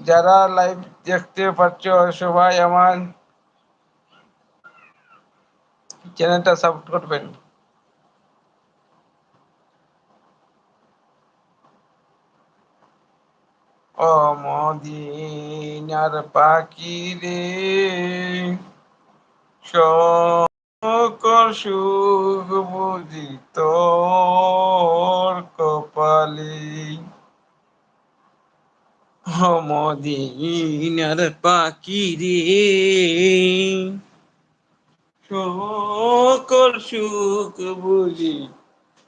যারা লাইভ দেখতে পাচ্ছ, সবাই আমার চ্যানেলটা সাপোর্ট করবেন। ও মদিনার পাখি রে সকল সুখ বুঝি তোর কপালি। মদিনার পাখি রে সকল সুখ বুঝি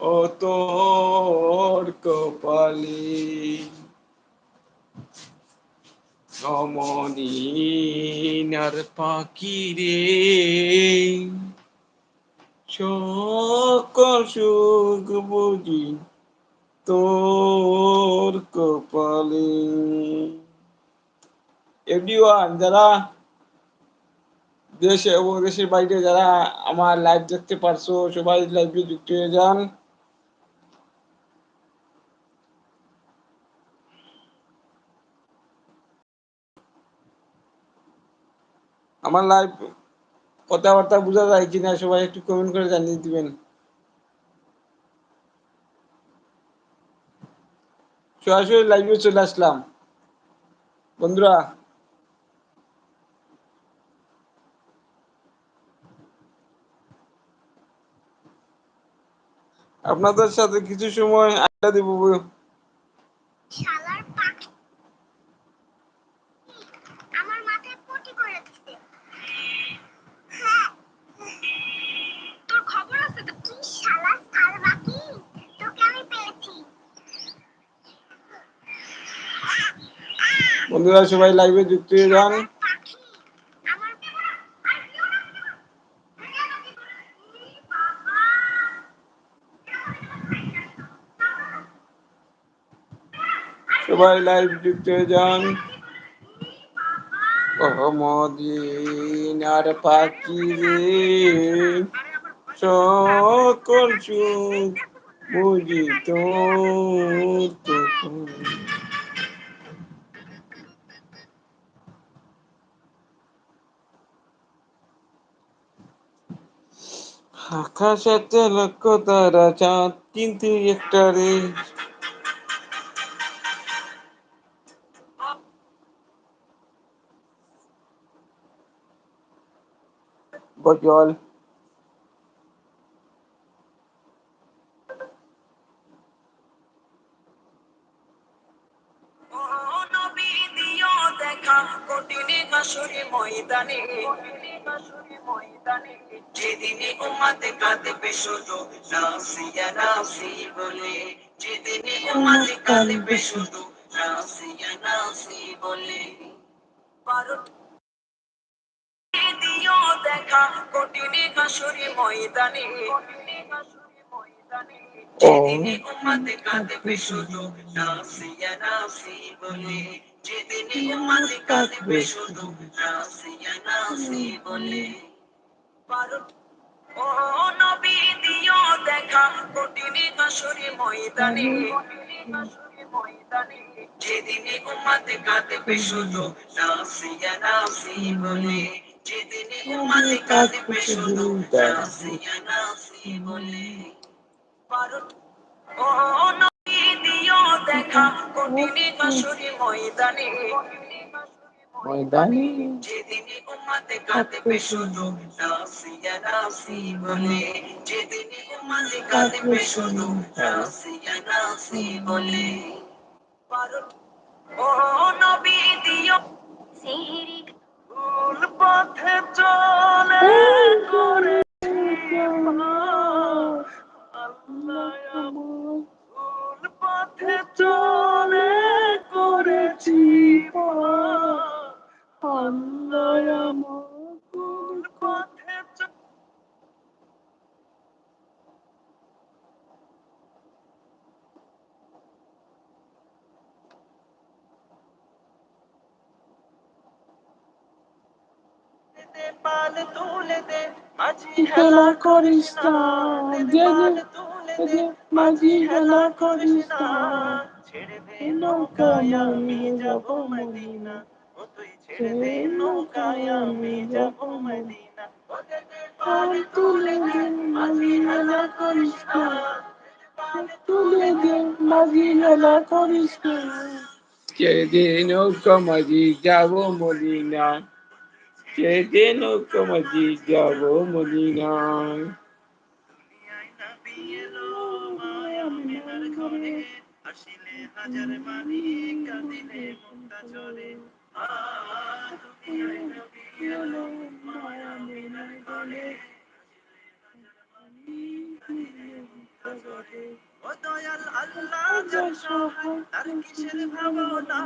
ও তোর কপালি। সমদিনার পাখি রে সকল সুখ বুঝি তোর কপালে। এভরিওয়ান যারা দেশে এবং দেশের বাইরে যারা আমার লাইভ দেখতে পারছ, সবাই লাইভে যুক্ত হয়ে যান। আমার লাইভ কথাবার্তা বোঝা যায় কিনা সবাই একটু কমেন্ট করে জানিয়ে দিবেন। সরাসরি লাইভে চলে আসলাম। বন্ধুরা আপনাদের সাথে কিছু সময় আড্ডা দিব। বন্ধুরা, সবাই লাইভে যুক্ত হয়ে যান। সবাই লাইভ যুক্ত হয়ে যান। মদিনার পাখি রে সকল সুখ বুঝিত আকাশেতে লক্ষ তারা চাঁদ কিন্তু একটা রে গজল কঠিনে যেদিনে উম্মাতে কাঁদবে শুধু নাসিয়া, নাসি বলে। যেদিনে উম্মাতে কাঁদবে শুধু নাসিয়া, নাসি বলে। দিও দেখা কঠিনে কাশুরি ময়দানে। যেদিনে উম্মাতে কাঁদবে শুধু নাসিয়া, নাসি বলে। যেদিনে উম্মাতে কাঁদবে শুধু নাসিয়া নাসি বলে। ও নবী দিও দেখা কঠিনে কাশুরি ময়দানে। যেদিনে উম্মাতে কাঁদবে শুধু নাসিয়া নাসি বলে। যেদিনে উম্মাতে কাঁদবে শুধু নাসিয়া নাসি বলে। ও নবী দেখা কঠিনে কাশুরি ময়দানে। ময়দানে যেদিনে উম্মাতে কাঁদবে শুধু নাসিয়া নাসি বলে যেদিনে উম্মাতে কাঁদবে শুধু। নাসিয়া নাসি বলে ও নবী দিও। সিহিরি পাল তুলে দে মাঝি হেলা করিস না তুলে দে মাঝি হেলা করিস না ছেড়ে দে নৌকায় আমি যাব মদিনা ও তুই ছেড়ে দে নৌকায় আমি যাব মদিনা। পাল তুলে দে মাঝি হেলা করিস না তুলে দে মাঝি হেলা করিস না। ছেড়ে দে নৌকা মাঝি যাব মদিনা। ছেড়ে দে নৌকা মাঝি যাব মদিনা আসিলে হাজার বাণী কাঁদিলে মনটা চলে ও দয়াল আল্লাহ তার কিসের ভাবনা?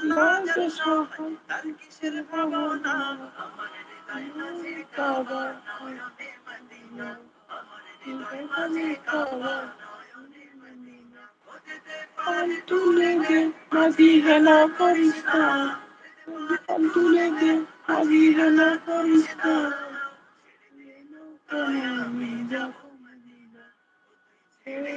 তার কিসের ভাবনা আমার হৃদয় মাঝে কাবা নয়নে মদিনা আমার হৃদয় মাঝে কাবা নয়নে মদিনা না পাল তুলে যাব মদিনা ছেড়ে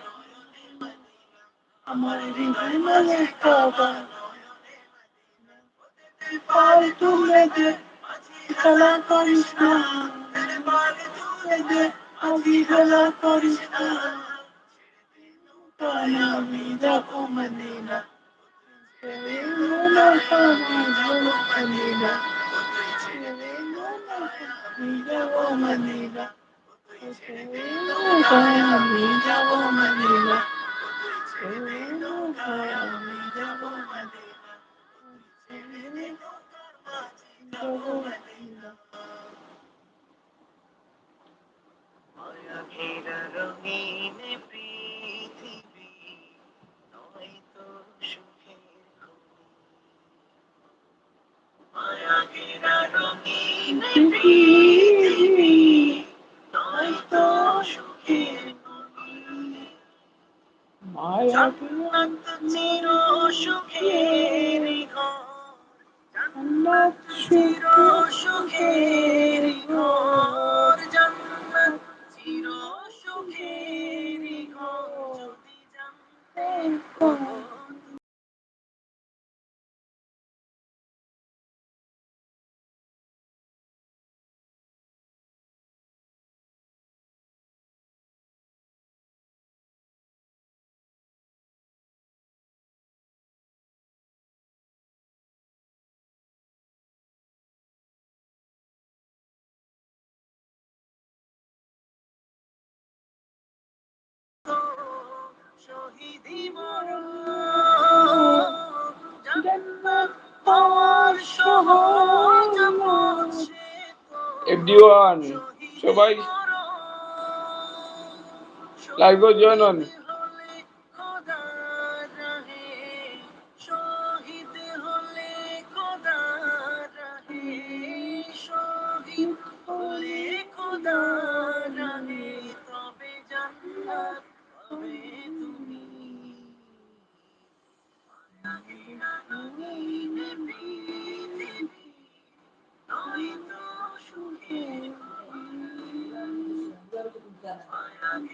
আমার হৃদয় মাঝে কাবা পাল তুলে দে, খেলা করিস না। পাল তুলে দে আজি খেলা করিস না। আমি যাব মদিনা। মদিনা যাব মদিনা। যাব মদিনা। আমি জান্নাত চির সুখের জান্নাত চির সুখের ঘর জান্নাত চির সুখের ঘর যদি জানতে শহীদি মরণ জান্নাত পাওয়ার সহজ পথ এভরিওয়ান সবাই লাইভ জয়েন হন।